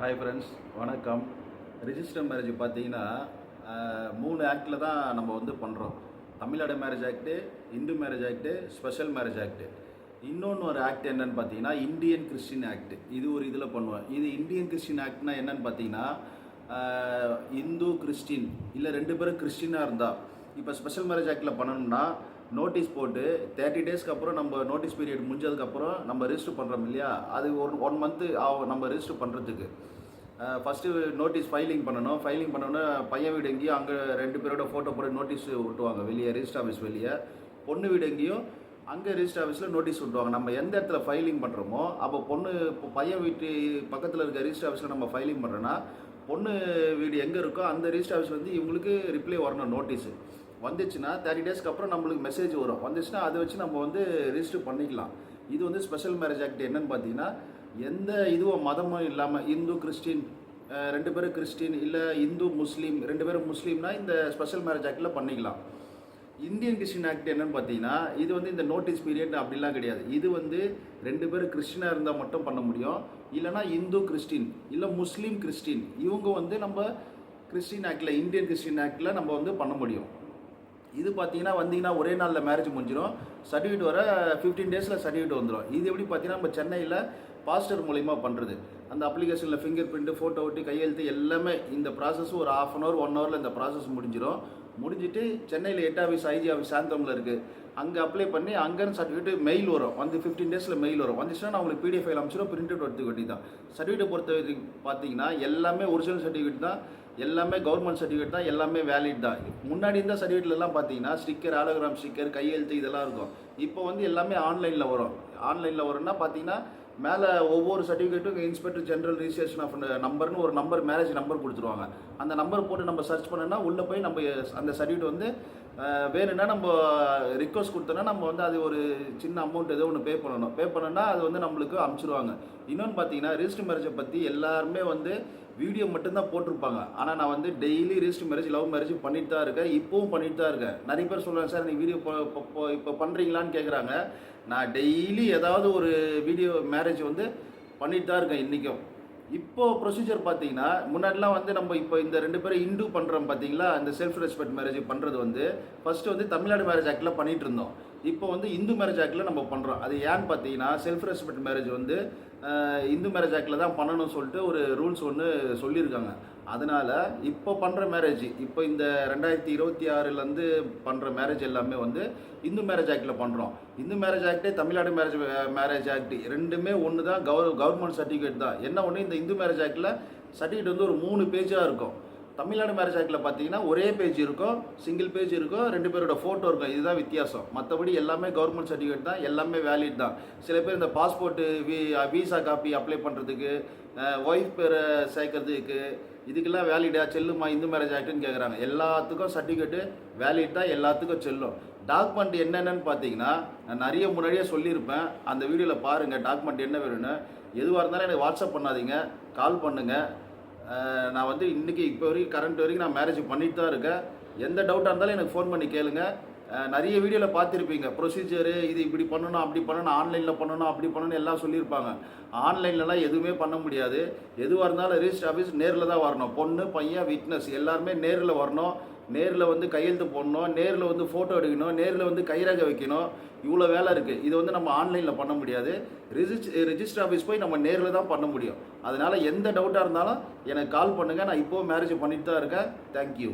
Hi friends வணக்கம். Register marriage பார்த்தீங்கன்னா மூணு ஆக்டில் தான் நம்ம வந்து பண்ணுறோம் Tamil Nadu marriage act Hindu marriage act special marriage act இன்னொன்று ஒரு ஆக்ட் என்னன்னு பார்த்தீங்கன்னா இந்தியன் கிறிஸ்டின் ஆக்ட் இது ஒரு இதில் பண்ணுவேன் இது இந்தியன் கிறிஸ்டின் ஆக்ட்னா என்னன்னு பார்த்தீங்கன்னா இந்து கிறிஸ்டின் இல்லை ரெண்டு பேரும் கிறிஸ்டினாக இருந்தால் இப்போ ஸ்பெஷல் மேரேஜ் ஆக்டில் பண்ணணும்னா நோட்டீஸ் போட்டு தேர்ட்டி டேஸ்க்கு அப்புறம் நம்ம நோட்டீஸ் பீரியட் முடிஞ்சதுக்கப்புறம் நம்ம ரிஜிஸ்டர் பண்ணுறோம் இல்லையா? அது ஒரு ஒன் மந்த்து ஆகும் நம்ம ரெஜிஸ்டர் பண்ணுறதுக்கு ஃபஸ்ட்டு நோட்டீஸ் ஃபைலிங் பண்ணணும். ஃபைலிங் பண்ணோன்னே பையன் வீடு எங்கேயும் அங்கே ரெண்டு பேரோட ஃபோட்டோ போட்டு நோட்டீஸ் விட்டுவாங்க வெளியே ரிஜிஸ்டர் ஆஃபீஸ் வெளியே. பொண்ணு வீடு எங்கேயும் அங்கே ரிஜிஸ்டர் ஆஃபீஸில் நோட்டீஸ் விட்டுவாங்க நம்ம எந்த இடத்துல ஃபைலிங் பண்ணுறோமோ அப்போ பொண்ணு இப்போ பையன் வீட்டு பக்கத்தில் இருக்க ரிஜிஸ்டர் ஆஃபீஸில் நம்ம ஃபைலிங் பண்ணுறோன்னா பொண்ணு வீடு எங்கே இருக்கோ அந்த ரிஜிஸ்டர் ஆஃபீஸ் வந்து இவங்களுக்கு ரிப்ளை வரணும் நோட்டீஸு வந்துச்சுன்னா தேர்ட்டி டேஸ்க்கு அப்புறம் நம்மளுக்கு மெசேஜ் வரும். வந்துச்சுன்னா அதை வச்சு நம்ம வந்து ரிஜிஸ்டர் பண்ணிக்கலாம். இது வந்து ஸ்பெஷல் மேரேஜ் ஆக்ட் என்னன்னு பார்த்தீங்கன்னா எந்த இதுவும் மதமும் இல்லாமல் இந்து கிறிஸ்டின் ரெண்டு பேரும் கிறிஸ்டின் இல்லை இந்து முஸ்லீம் ரெண்டு பேரும் முஸ்லீம்னா இந்த ஸ்பெஷல் மேரேஜ் ஆக்டில் பண்ணிக்கலாம். இந்தியன் கிறிஸ்டின் ஆக்ட் என்னன்னு பார்த்தீங்கன்னா இது வந்து இந்த நோட்டீஸ் பீரியட் அப்படிலாம் கிடையாது. இது வந்து ரெண்டு பேரும் கிறிஸ்டினாக இருந்தால் மட்டும் பண்ண முடியும். இல்லைனா இந்து கிறிஸ்டின் இல்லை முஸ்லீம் கிறிஸ்டின் இவங்க வந்து நம்ம கிறிஸ்டின் ஆக்டில் இந்தியன் கிறிஸ்டின் ஆக்டில் நம்ம வந்து பண்ண முடியும். இது பார்த்தீங்கன்னா வந்தீங்கன்னா ஒரே நாளில் மேரேஜ் முடிஞ்சிடும் சர்டிஃபிகேட் வர ஃபிஃப்டீன் டேஸில் சர்டிஃபிகேட் வந்துடும் இது எப்படி பார்த்தீங்கன்னா நம்ம சென்னையில் பாஸ்டர் மூலிமா பண்ணுறது அந்த அப்ளிகேஷனில் ஃபிங்கர் பிரிண்ட்டு ஃபோட்டோ ஒட்டி கையெழுத்து எல்லாமே இந்த ப்ராசஸ் ஒரு ஆஃப் அன் ஹவர் ஒன் ஹவரில் இந்த ப்ராசஸ் முடிஞ்சிடும் முடிஞ்சிட்டு சென்னையில் எட் ஆஃபீஸ் ஐஜி ஆஃபீஸ் சாந்தமில் இருக்குது அங்கே அப்ளை பண்ணி அங்கேருந்து சர்டிஃபிகேட் மெயில் வரும். வந்து ஃபிஃப்டீன் டேஸில் மெயில் வரும். வந்துச்சுன்னா நான் உங்களுக்கு பிடிஎஃப் ஃபைல் அமைச்சிடும் பிரிண்ட் அவுட் எடுத்து வேண்டி தான் சர்டிஃபிகேட் பொறுத்த வரைக்கும் பார்த்தீங்கன்னா எல்லாமே ஒரிஜினல் சர்டிஃபிகேட் தான். எல்லாமே கவர்மெண்ட் சர்டிஃபிகேட் தான் எல்லாமே வேலிட் தான். முன்னாடி இருந்த சர்டிஃபிகேட்லாம் பார்த்தீங்கன்னா ஸ்டிக்கர் ஆலோகிராம் ஸ்டிக்கர் கையெழுத்து இதெல்லாம் இருக்கும். இப்போ வந்து எல்லாமே ஆன்லைனில் வரும். ஆன்லைனில் வரும்னா பார்த்தீங்கன்னா மேலே ஒவ்வொரு சர்டிஃபிகேட்டும் இன்ஸ்பெக்டர் ஜென்ரல் ரிஜிஸ்ட்ரேஷன் ஆஃப் நம்பர்னு ஒரு நம்பர் மேரேஜ் நம்பர் கொடுத்துருவாங்க. அந்த நம்பர் போட்டு நம்ம சர்ச் பண்ணோன்னா உள்ளே போய் நம்ம அந்த சர்டிஃபிகேட் வந்து வேணும்னா நம்ம ரிக்வஸ்ட் கொடுத்தோன்னா நம்ம வந்து அது ஒரு சின்ன அமௌண்ட் ஏதோ ஒன்று பே பண்ணணும். பே பண்ணோன்னா அது வந்து நம்மளுக்கு அமுச்சிருவாங்க. இன்னொன்று பார்த்தீங்கன்னா ரிஜிஸ்டர் மேரேஜை பற்றி எல்லாருமே வந்து வீடியோ மட்டும்தான் போட்டிருப்பாங்க. ஆனால் நான் வந்து daily register marriage love marriage பண்ணிட்டு தான் இருக்கேன். இப்போவும் பண்ணிட்டு தான் இருக்கேன். நிறைய பேர் சொல்கிறாங்க சார் நீங்கள் வீடியோ இப்போ இப்போ பண்ணுறீங்களான்னு கேட்குறாங்க நான் டெய்லி ஏதாவது ஒரு வீடியோ மேரேஜ் வந்து பண்ணிட்டு தான் இருக்கேன் இன்றைக்கும் இப்போ ப்ரொசீஜர் பார்த்தீங்கன்னா முன்னாடிலாம் வந்து நம்ம இப்போ இந்த ரெண்டு பேரும் இந்து பண்ணுறோம் பார்த்தீங்களா? இந்த செல்ஃப் ரெஸ்பெக்ட் மேரேஜ் பண்ணுறது வந்து ஃபஸ்ட்டு வந்து தமிழ்நாடு மேரேஜ் ஆக்டில் பண்ணிட்டு இருந்தோம். இப்போ வந்து இந்து மேரேஜ் ஆக்டில் நம்ம பண்ணுறோம் அது ஏன்னு பார்த்தீங்கன்னா செல்ஃப் ரெஸ்பெக்ட் மேரேஜ் வந்து இந்து மேரேஜ் ஆக்டில் தான் பண்ணணும்னு சொல்லிட்டு ஒரு ரூல்ஸ் ஒன்று சொல்லியிருக்காங்க. அதனால் இப்போ பண்ணுற மேரேஜ் இப்போ இந்த ரெண்டாயிரத்தி இருபத்தி ஆறுலேருந்து பண்ணுற மேரேஜ் எல்லாமே வந்து இந்து மேரேஜ் ஆக்டில் பண்ணுறோம் இந்து மேரேஜ் ஆக்டே தமிழ்நாடு மேரேஜ் மேரேஜ் ஆக்ட் ரெண்டுமே ஒன்று தான் கவர் கவர்மெண்ட் சர்டிஃபிகேட் தான். என்ன ஒன்று இந்த இந்து மேரேஜ் ஆக்டில் சர்டிஃபிகேட் வந்து ஒரு மூணு பேஜாக இருக்கும். தமிழ்நாடு மேரேஜ் ஆக்டில் பார்த்தீங்கன்னா ஒரே பேஜ் இருக்கும் சிங்கிள் பேஜ் இருக்கும் ரெண்டு பேரோட ஃபோட்டோ இருக்கும். இதுதான் வித்தியாசம். மற்றபடி எல்லாமே கவர்மெண்ட் சர்டிஃபிகேட் தான் எல்லாமே வேலிட் தான். சில பேர் இந்த பாஸ்போர்ட்டு வி விசா காப்பி அப்ளை பண்ணுறதுக்கு ஒய்ஃப் பேரை சேர்க்கறதுக்கு இதுக்கெல்லாம் வேலிடா செல்லுமா? இந்து மேரேஜ் ஆக்டுன்னு கேட்குறாங்க எல்லாத்துக்கும் சர்டிஃபிகேட்டு வேலிட் தான் எல்லாத்துக்கும் செல்லும். டாக்குமெண்ட் என்னென்னு பார்த்தீங்கன்னா நான் நிறைய முன்னாடியே சொல்லியிருப்பேன். அந்த வீடியோவில் பாருங்கள் டாக்குமெண்ட் என்ன வேணும்னு. எதுவாக இருந்தாலும் எனக்கு வாட்ஸ்அப் பண்ணாதீங்க. கால் பண்ணுங்கள் நான் வந்து இன்றைக்கி இப்போ வரைக்கும் கரண்ட் வரைக்கும் நான் மேரேஜ் பண்ணிட்டு தான் இருக்கேன். எந்த டவுட்டாக இருந்தாலும் எனக்கு ஃபோன் பண்ணி கேளுங்க. நிறைய வீடியோவில் பார்த்துருப்பீங்க. ப்ரொசீஜரு இது இப்படி பண்ணணும் அப்படி பண்ணணும் ஆன்லைனில் பண்ணணும் அப்படி பண்ணணும் எல்லாம் சொல்லியிருப்பாங்க. ஆன்லைன்லலாம் எதுவுமே பண்ண முடியாது. எதுவாக இருந்தாலும் ரிஜிஸ்டர் ஆஃபீஸ் நேரில் தான் வரணும். பொண்ணு பையன் விட்னஸ் எல்லாருமே நேரில் வரணும். நேரில் வந்து கையெழுத்து போடணும் நேரில் வந்து ஃபோட்டோ எடுக்கணும் நேரில் வந்து கைரேகை வைக்கணும். இவ்வளோ வேலை இருக்குது இது வந்து நம்ம ஆன்லைனில் பண்ண முடியாது. ரிஜிஸ்ட் ரிஜிஸ்டர் ஆஃபீஸ் போய் நம்ம நேரில் தான் பண்ண முடியும். அதனால் எந்த டவுட்டாக இருந்தாலும் எனக்கு கால் பண்ணுங்கள் நான் இப்போது மேரேஜ் பண்ணிட்டு தான் இருக்கேன். தேங்க்யூ